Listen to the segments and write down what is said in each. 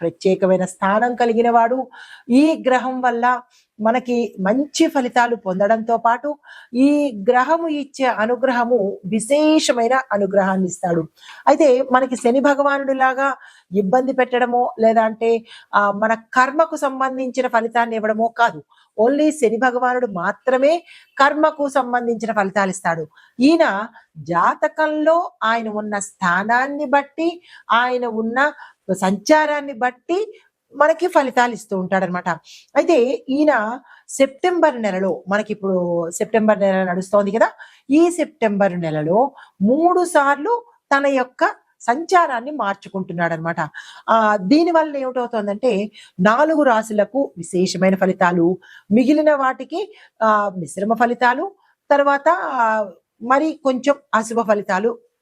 ప్రత్యేకమైన స్థానం కలిగిన వాడు ఈ గ్రహం వల్ల మనకి మంచి ఫలితాలు పొందడంతో పాటు ఈ గ్రహము ఇచ్చే అనుగ్రహము విశేషమైన అనుగ్రహాన్ని ఇస్తాడు. అయితే మనకి శని భగవానుడు లాగా ఇబ్బంది పెట్టడమో లేదా అంటే ఆ, మన కర్మకు సంబంధించిన ఫలితాన్ని ఇవ్వడమో కాదు. ఓన్లీ శని భగవానుడు మాత్రమే కర్మకు సంబంధించిన ఫలితాలు ఇస్తాడు. ఈయన జాతకంలో ఆయన ఉన్న స్థానాన్ని బట్టి ఆయన ఉన్న సంచారాన్ని బట్టి మనకి ఫలితాలు ఇస్తూ ఉంటాడనమాట. అయితే ఈయన సెప్టెంబర్ నెలలో మనకి ఇప్పుడు సెప్టెంబర్ నెల నడుస్తోంది కదా. ఈ సెప్టెంబర్ నెలలో మూడు సార్లు తన యొక్క సంచారాన్ని మార్చుకుంటున్నాడు అనమాట ఆ దీని వల్ల ఏమిటవుతోందంటే నాలుగు రాశులకు విశేషమైన ఫలితాలు మిగిలిన వాటికి ఆ మిశ్రమ ఫలితాలు తర్వాత మరి కొంచెం అశుభ ఫలితాలు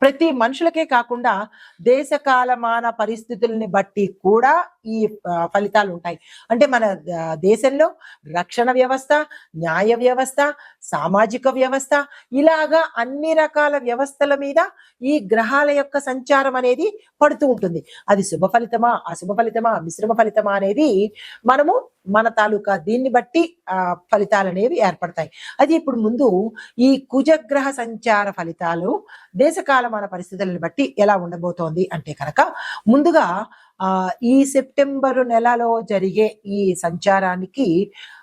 ప్రతి మనుషులకే కాకుండా దేశకాలమాన పరిస్థితుల్ని బట్టి కూడా ఈ ఫలితాలు ఉంటాయి అంటే మన దేశంలో రక్షణ వ్యవస్థ న్యాయ వ్యవస్థ సామాజిక వ్యవస్థ ఇలాగా అన్ని రకాల వ్యవస్థల మీద ఈ గ్రహాల యొక్క సంచారం అనేది పడుతూ ఉంటుంది. అది శుభ ఫలితమా అశుభ ఫలితమా మిశ్రమ ఫలితమా అనేది మనము మన తాలూకా దీన్ని బట్టి ఆ ఫలితాలు అనేవి ఏర్పడతాయి. అది ఇప్పుడు ముందు ఈ కుజగ్రహ సంచార ఫలితాలు దేశ కాలమాన పరిస్థితులను బట్టి ఎలా ఉండబోతోంది అంటే కనుక ముందుగా ఆ ఈ సెప్టెంబర్ నెలలో జరిగే ఈ సంచారానికి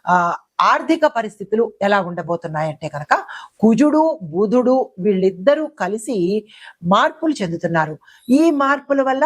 ఆ ఆర్థిక పరిస్థితులు ఎలా ఉండబోతున్నాయంటే కనుక కుజుడు బుధుడు వీళ్ళిద్దరూ కలిసి మార్పులు చెందుతున్నారు. ఈ మార్పుల వల్ల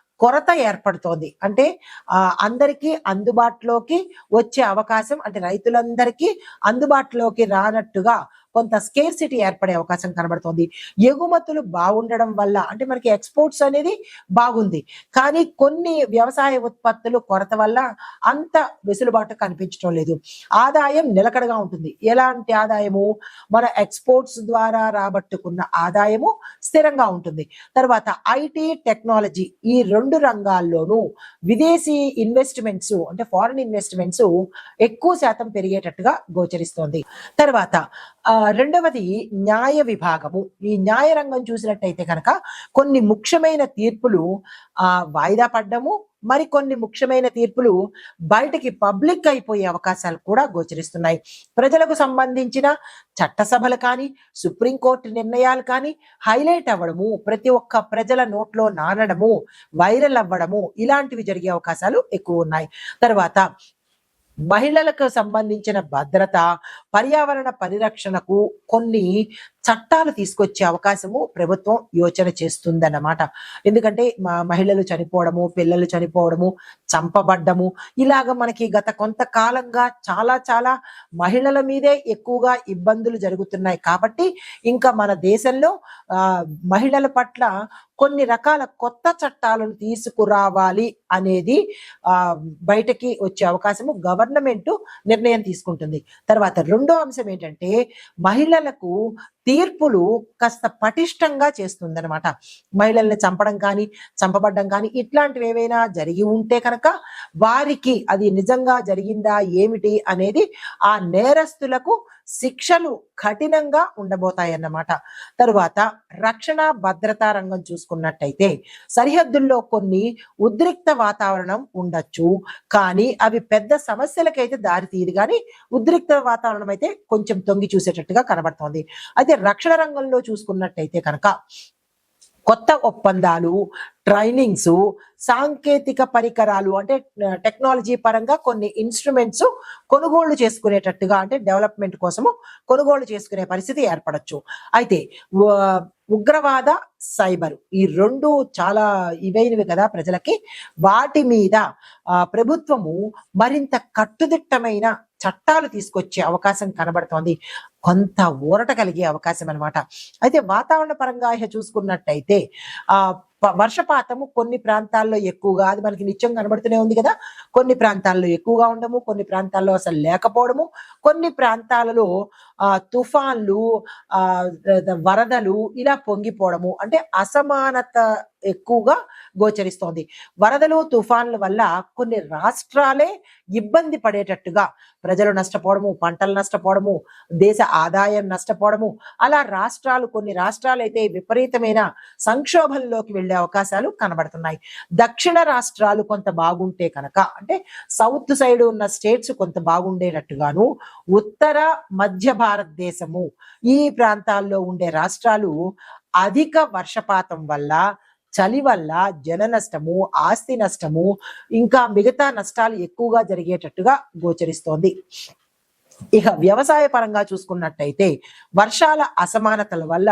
కొరత ఏర్పడుతోంది. అంటే అందరికీ అందుబాటులోకి వచ్చే అవకాశం అంటే రైతులందరికీ అందుబాటులోకి రానట్టుగా కొంత స్కేర్సిటీ ఏర్పడే అవకాశం కనబడుతోంది. ఎగుమతులు బాగుండడం వల్ల అంటే మనకి ఎక్స్పోర్ట్స్ అనేది బాగుంది. కానీ కొన్ని వ్యవసాయ ఉత్పత్తులు కొరత వల్ల అంత వెసులుబాటు కనిపించడం లేదు. ఆదాయం నిలకడగా ఉంటుంది. ఎలాంటి ఆదాయము? మన ఎక్స్పోర్ట్స్ ద్వారా రాబట్టుకున్న ఆదాయము స్థిరంగా ఉంటుంది. తర్వాత ఐటీ టెక్నాలజీ ఈ రెండు రంగాల్లోనూ విదేశీ ఇన్వెస్ట్మెంట్స్ అంటే ఫారిన్ ఇన్వెస్ట్మెంట్స్ ఎక్కువ శాతం పెరిగేటట్టుగా గోచరిస్తోంది. తర్వాత రెండవది న్యాయ విభాగము. ఈ న్యాయ రంగం చూసినట్టయితే కనుక కొన్ని ముఖ్యమైన తీర్పులు ఆ వాయిదా పడ్డము మరికొన్ని ముఖ్యమైన తీర్పులు బయటికి పబ్లిక్ అయిపోయే అవకాశాలు కూడా గోచరిస్తున్నాయి. ప్రజలకు సంబంధించిన చట్టసభలు కానీ సుప్రీంకోర్టు నిర్ణయాలు కానీ హైలైట్ అవ్వడము ప్రతి ఒక్క ప్రజల నోట్లో నానడము వైరల్ అవ్వడము ఇలాంటివి జరిగే అవకాశాలు ఎక్కువ ఉన్నాయి. తర్వాత మహిళలకు సంబంధించిన భద్రత పర్యావరణ పరిరక్షణకు కొన్ని చట్టాలు తీసుకొచ్చే అవకాశము ప్రభుత్వం యోచన చేస్తుందన్నమాట. ఎందుకంటే మా మహిళలు చనిపోవడము పిల్లలు చనిపోవడము చంపబడ్డము ఇలాగ మనకి గత కొంతకాలంగా చాలా చాలా మహిళల మీదే ఎక్కువగా ఇబ్బందులు జరుగుతున్నాయి. కాబట్టి ఇంకా మన దేశంలో ఆ మహిళల పట్ల కొన్ని రకాల కొత్త చట్టాలను తీసుకురావాలి అనేది ఆ బయటకి వచ్చే అవకాశము గవర్నమెంట్ నిర్ణయం తీసుకుంటుంది. తర్వాత రెండో అంశం ఏంటంటే మహిళలకు తీర్పులు కాస్త పటిష్టంగా చేస్తుందన్నమాట. మహిళల్ని చంపడం కానీ చంపబడ్డం కానీ ఇట్లాంటివి ఏవైనా జరిగి ఉంటే కనుక వారికి అది నిజంగా జరిగిందా ఏమిటి అనేది ఆ నేరస్తులకు శిక్షలు కఠినంగా ఉండబోతాయన్నమాట. తరువాత రక్షణ భద్రతా రంగం చూసుకున్నట్టయితే సరిహద్దుల్లో కొన్ని ఉద్రిక్త వాతావరణం ఉండొచ్చు. కానీ అవి పెద్ద సమస్యలకైతే దారి తీయదు. కానీ ఉద్రిక్త వాతావరణం అయితే కొంచెం తొంగి చూసేటట్టుగా కనబడుతోంది. అయితే రక్షణ రంగంలో చూసుకున్నట్టయితే కనుక కొత్త ఒప్పందాలు ట్రైనింగ్స్ సాంకేతిక పరికరాలు అంటే టెక్నాలజీ పరంగా కొన్ని ఇన్స్ట్రుమెంట్స్ కొనుగోళ్ళు చేసుకునేటట్టుగా అంటే డెవలప్మెంట్ కోసము కొనుగోలు చేసుకునే పరిస్థితి ఏర్పడచ్చు. అయితే ఉగ్రవాద సైబర్ ఈ రెండు చాలా ఇవైనవి కదా ప్రజలకి. వాటి మీద ప్రభుత్వము మరింత కట్టుదిట్టమైన చట్టాలు తీసుకొచ్చే అవకాశం కనబడుతోంది. కొంత ఊరట కలిగే అవకాశం అన్నమాట అయితే వాతావరణ పరంగా ఇహ చూసుకున్నట్టయితే ఆ వర్షపాతము కొన్ని ప్రాంతాల్లో ఎక్కువగా అది మనకి నిత్యం కనబడుతూనే ఉంది కదా. కొన్ని ప్రాంతాల్లో ఎక్కువగా ఉండము కొన్ని ప్రాంతాల్లో అసలు లేకపోవడము. కొన్ని ప్రాంతాలలో ఆ తుఫాన్లు ఆ వరదలు ఇలా పొంగిపోవడము. అంటే అసమానత ఎక్కువగా గోచరిస్తోంది. వరదలు తుఫాన్ల వల్ల కొన్ని రాష్ట్రాలే ఇబ్బంది పడేటట్టుగా ప్రజలు నష్టపోవడము పంటలు నష్టపోవడము దేశ ఆదాయం నష్టపోవడము. అలా రాష్ట్రాలు కొన్ని రాష్ట్రాలు అయితే విపరీతమైన సంక్షోభంలోకి వెళ్ళి అవకాశాలు కనబడుతున్నాయి. దక్షిణ రాష్ట్రాలు కొంత బాగుంటే కనుక అంటే సౌత్ సైడ్ ఉన్న స్టేట్స్ కొంత బాగుండేటట్టుగాను ఉత్తర మధ్య భారతదేశము ఈ ప్రాంతాల్లో ఉండే రాష్ట్రాలు అధిక వర్షపాతం వల్ల చలి వల్ల జన నష్టము ఆస్తి నష్టము ఇంకా మిగతా నష్టాలు ఎక్కువగా జరిగేటట్టుగా గోచరిస్తోంది. ఇక వ్యవసాయ పరంగా చూసుకున్నట్టయితే వర్షాల అసమానతల వల్ల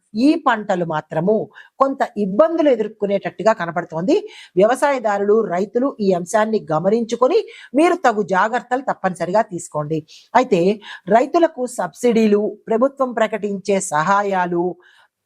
ఈ పంటలు మాత్రము కొంత ఇబ్బందులు ఎదుర్కొనేటట్టుగా కనపడుతోంది. వ్యవసాయదారులు రైతులు ఈ అంశాన్ని గమనించుకొని మీరు తగు జాగ్రత్తలు తప్పనిసరిగా తీసుకోండి. అయితే రైతులకు సబ్సిడీలు ప్రభుత్వం ప్రకటించే సహాయాలు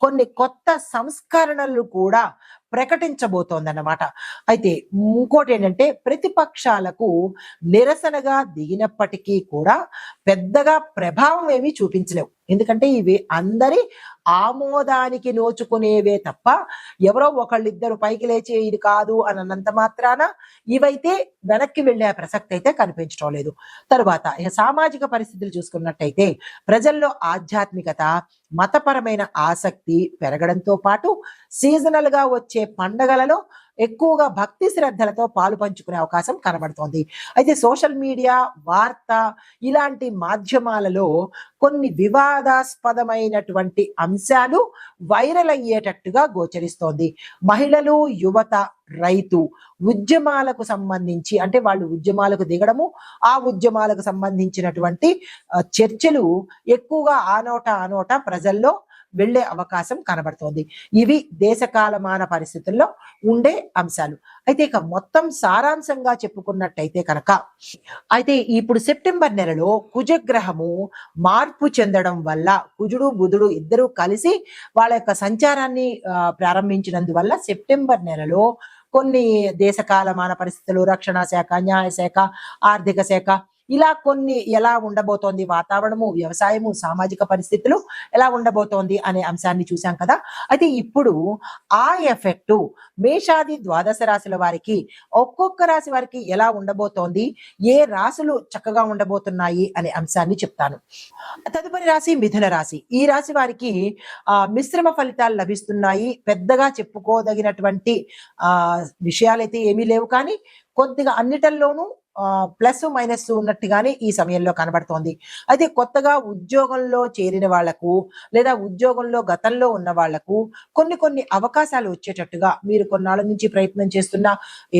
కొన్ని కొత్త సంస్కరణలు కూడా ప్రకటించబోతోందన్నమాట. అయితే ఇంకోటి ఏంటంటే ప్రతిపక్షాలకు నిరసనగా దిగినప్పటికీ కూడా పెద్దగా ప్రభావం ఏమీ చూపించలేవు. ఎందుకంటే ఇవి అందరి ఆమోదానికి నోచుకునేవే తప్ప ఎవరో ఒకళ్ళిద్దరు పైకి లేచి ఇది కాదు అని అన్నంత మాత్రాన ఇవైతే వెనక్కి వెళ్ళే ప్రసక్తి అయితే కనిపించడం లేదు. తరువాత ఇక సామాజిక పరిస్థితులు చూసుకున్నట్టయితే ప్రజల్లో ఆధ్యాత్మికత మతపరమైన ఆసక్తి పెరగడంతో పాటు సీజనల్గా వచ్చే పండగలలో ఎక్కువగా భక్తి శ్రద్ధలతో పాలు పంచుకునే అవకాశం కనబడుతోంది. అయితే సోషల్ మీడియా వార్త ఇలాంటి మాధ్యమాలలో కొన్ని వివాదాస్పదమైనటువంటి అంశాలు వైరల్ అయ్యేటట్టుగా గోచరిస్తోంది. మహిళలు యువత రైతు ఉద్యమాలకు సంబంధించి అంటే వాళ్ళు ఉద్యమాలకు దిగడము ఆ ఉద్యమాలకు సంబంధించినటువంటి చర్చలు ఎక్కువగా ఆనోట ఆనోట ప్రజల్లో వెళ్ళే అవకాశం కనబడుతోంది. ఇవి దేశకాలమాన పరిస్థితుల్లో ఉండే అంశాలు. అయితే ఇక మొత్తం సారాంశంగా చెప్పుకున్నట్టయితే కనుక అయితే ఇప్పుడు సెప్టెంబర్ నెలలో కుజగ్రహము మార్పు చెందడం వల్ల కుజుడు బుధుడు ఇద్దరూ కలిసి వాళ్ళ యొక్క సంచారాన్ని ప్రారంభించినందువల్ల సెప్టెంబర్ నెలలో కొన్ని దేశకాలమాన పరిస్థితులు రక్షణ శాఖ న్యాయశాఖ ఆర్థిక శాఖ ఇలా కొన్ని ఎలా ఉండబోతోంది వాతావరణము వ్యవసాయము సామాజిక పరిస్థితులు ఎలా ఉండబోతోంది అనే అంశాన్ని చూసాం కదా. అయితే ఇప్పుడు ఆ ఎఫెక్ట్ మేషాది ద్వాదశ రాశుల వారికి ఒక్కొక్క రాశి వారికి ఎలా ఉండబోతోంది ఏ రాశులు చక్కగా ఉండబోతున్నాయి అనే అంశాన్ని చెప్తాను. తదుపరి రాశి మిథున రాశి. ఈ రాశి వారికి ఆ మిశ్రమ ఫలితాలు లభిస్తున్నాయి. పెద్దగా చెప్పుకోదగినటువంటి ఆ విషయాలైతే ఏమీ లేవు కానీ కొద్దిగా అన్నిటల్లోనూ ప్లస్ మైనస్ ఉన్నట్టుగానే ఈ సమయంలో కనబడుతోంది. అయితే కొత్తగా ఉద్యోగంలో చేరిన వాళ్ళకు లేదా ఉద్యోగంలో గతంలో ఉన్న వాళ్ళకు కొన్ని కొన్ని అవకాశాలు వచ్చేటట్టుగా మీరు కొన్నాళ్ళ నుంచి ప్రయత్నం చేస్తున్న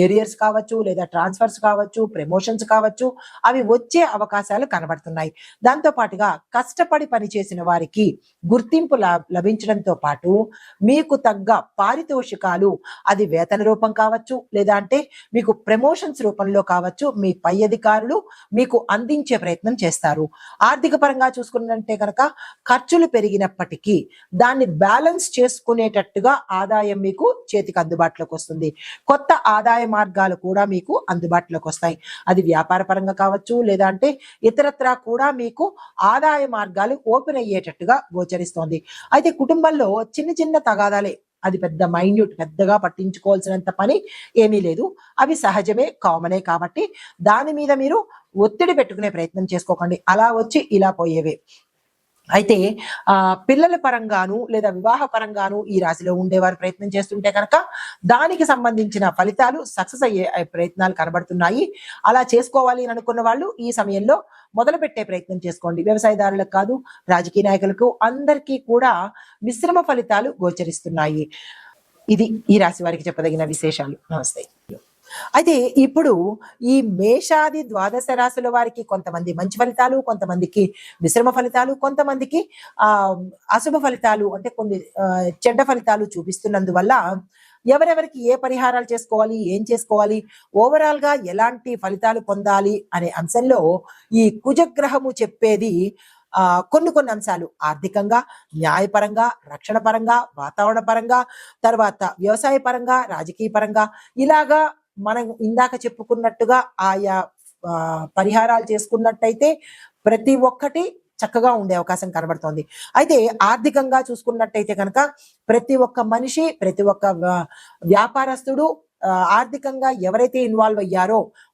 ఏరియర్స్ కావచ్చు లేదా ట్రాన్స్ఫర్స్ కావచ్చు ప్రమోషన్స్ కావచ్చు అవి వచ్చే అవకాశాలు కనబడుతున్నాయి. దాంతో పాటుగా కష్టపడి పనిచేసిన వారికి గుర్తింపు లభించడంతో పాటు మీకు తగ్గ పారితోషికాలు అది వేతన రూపం కావచ్చు లేదా అంటే మీకు ప్రమోషన్స్ రూపంలో కావచ్చు మీ పై అధికారులు మీకు అందించే ప్రయత్నం చేస్తారు. ఆర్థిక పరంగా చూసుకున్నట్టే కనుక ఖర్చులు పెరిగినప్పటికీ దాన్ని బ్యాలెన్స్ చేసుకునేటట్టుగా ఆదాయం మీకు చేతికి అందుబాటులోకి వస్తుంది. కొత్త ఆదాయ మార్గాలు కూడా మీకు అందుబాటులోకి వస్తాయి. అది వ్యాపార పరంగా కావచ్చు లేదా అంటే ఇతరత్రా కూడా మీకు ఆదాయ మార్గాలు ఓపెన్ అయ్యేటట్టుగా గోచరిస్తోంది. అయితే కుటుంబంలో చిన్న చిన్న తగాదాలే అది పెద్ద మైన్యూట్ పెద్దగా పట్టించుకోవాల్సినంత పని ఏమీ లేదు. అవి సహజమే కామనే కాబట్టి దాని మీద మీరు ఒత్తిడి పెట్టుకునే ప్రయత్నం చేసుకోకండి. అలా వచ్చి ఇలా పోయేవే. అయితే ఆ పిల్లల పరంగాను లేదా వివాహ పరంగాను ఈ రాశిలో ఉండేవారు ప్రయత్నం చేస్తుంటే కనుక దానికి సంబంధించిన ఫలితాలు సక్సెస్ అయ్యే ప్రయత్నాలు కనబడుతున్నాయి. అలా చేసుకోవాలి అని అనుకున్న వాళ్ళు ఈ సమయంలో మొదలు పెట్టే ప్రయత్నం చేసుకోండి. వ్యవసాయదారులకు కాదు రాజకీయ నాయకులకు అందరికీ కూడా మిశ్రమ ఫలితాలు గోచరిస్తున్నాయి. ఇది ఈ రాశి వారికి చెప్పదగిన విశేషాలు. నమస్తే. అయితే ఇప్పుడు ఈ మేషాది ద్వాదశ రాశుల వారికి కొంతమంది మంచి ఫలితాలు కొంతమందికి మిశ్రమ ఫలితాలు కొంతమందికి ఆ అశుభ ఫలితాలు అంటే కొన్ని చెడ్డ ఫలితాలు చూపిస్తున్నందువల్ల ఎవరెవరికి ఏ పరిహారాలు చేసుకోవాలి ఏం చేసుకోవాలి ఓవరాల్గా ఎలాంటి ఫలితాలు పొందాలి అనే అంశంలో ఈ కుజగ్రహము చెప్పేది ఆ కొన్ని కొన్ని అంశాలు. ఆర్థికంగా న్యాయపరంగా రక్షణ పరంగా వాతావరణ పరంగా తర్వాత వ్యవసాయ పరంగా రాజకీయ పరంగా ఇలాగా మనం ఇందాక చెప్పుకున్నట్టుగా ఆయా పరిహారాలు చేసుకున్నట్టయితే ప్రతి ఒక్కటి చక్కగా ఉండే అవకాశం కనబడుతోంది. అయితే ఆర్థికంగా చూసుకున్నట్టయితే కనుక ప్రతి ఒక్క మనిషి ప్రతి ఒక్క వ్యాపారస్తుడు ఆర్థికంగా ఎవరైతే ఇన్వాల్వ్ అయ్యారో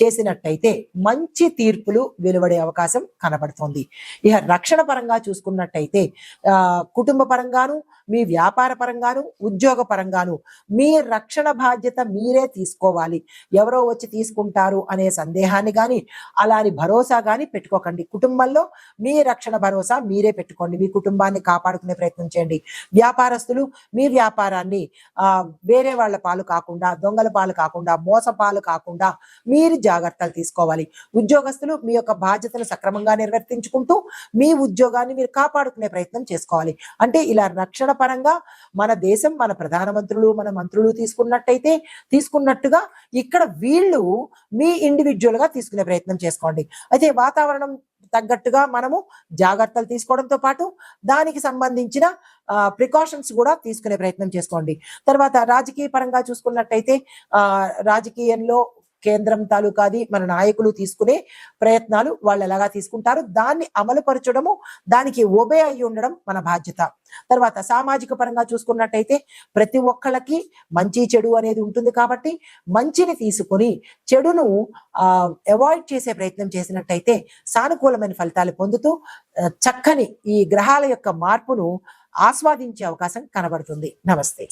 చేసినట్టయితే మంచి తీర్పులు వెలువడే అవకాశం కనబడుతోంది. ఇక రక్షణ పరంగా చూసుకున్నట్టయితే ఆ కుటుంబ పరంగాను మీ వ్యాపార పరంగాను ఉద్యోగ పరంగాను మీ రక్షణ బాధ్యత మీరే తీసుకోవాలి. ఎవరో వచ్చి తీసుకుంటారు అనే సందేహాన్ని కానీ అలాని భరోసా కానీ పెట్టుకోకండి. కుటుంబంలో మీ రక్షణ భరోసా మీరే పెట్టుకోండి. మీ కుటుంబాన్ని కాపాడుకునే ప్రయత్నం చేయండి. వ్యాపారస్తులు మీ వ్యాపారాన్ని ఆ వేరే వాళ్ళ పాలు కాకుండా దొంగల పాలు కాకుండా మోస పాలు కాకుండా మీరు జాగ్రత్తలు తీసుకోవాలి. ఉద్యోగస్తులు మీ యొక్క బాధ్యతను సక్రమంగా నిర్వర్తించుకుంటూ మీ ఉద్యోగాన్ని మీరు కాపాడుకునే ప్రయత్నం చేసుకోవాలి. అంటే ఇలా రక్షణ పరంగా మన దేశం మన ప్రధానమంత్రులు మన మంత్రులు తీసుకున్నట్టయితే తీసుకున్నట్టుగా ఇక్కడ వీళ్ళు మీ ఇండివిజువల్గా తీసుకునే ప్రయత్నం చేసుకోండి. అయితే వాతావరణం తగ్గట్టుగా మనము జాగ్రత్తలు తీసుకోవడంతో పాటు దానికి సంబంధించిన ప్రికాషన్స్ కూడా తీసుకునే ప్రయత్నం చేసుకోండి. తర్వాత రాజకీయ పరంగా చూసుకున్నట్టయితే రాజకీయంలో కేంద్రం తాలూకాది మన నాయకులు తీసుకునే ప్రయత్నాలు వాళ్ళు ఎలాగా తీసుకుంటారు దాన్ని అమలుపరచడము దానికి ఒబే అయి ఉండడం మన బాధ్యత. తర్వాత సామాజిక పరంగా చూసుకున్నట్టయితే ప్రతి ఒక్కళ్ళకి మంచి చెడు అనేది ఉంటుంది కాబట్టి మంచిని తీసుకొని చెడును అవాయిడ్ చేసే ప్రయత్నం చేసినట్టయితే సానుకూలమైన ఫలితాలు పొందుతూ చక్కని ఈ గ్రహాల యొక్క మార్పును ఆస్వాదించే అవకాశం కనబడుతుంది. నమస్తే.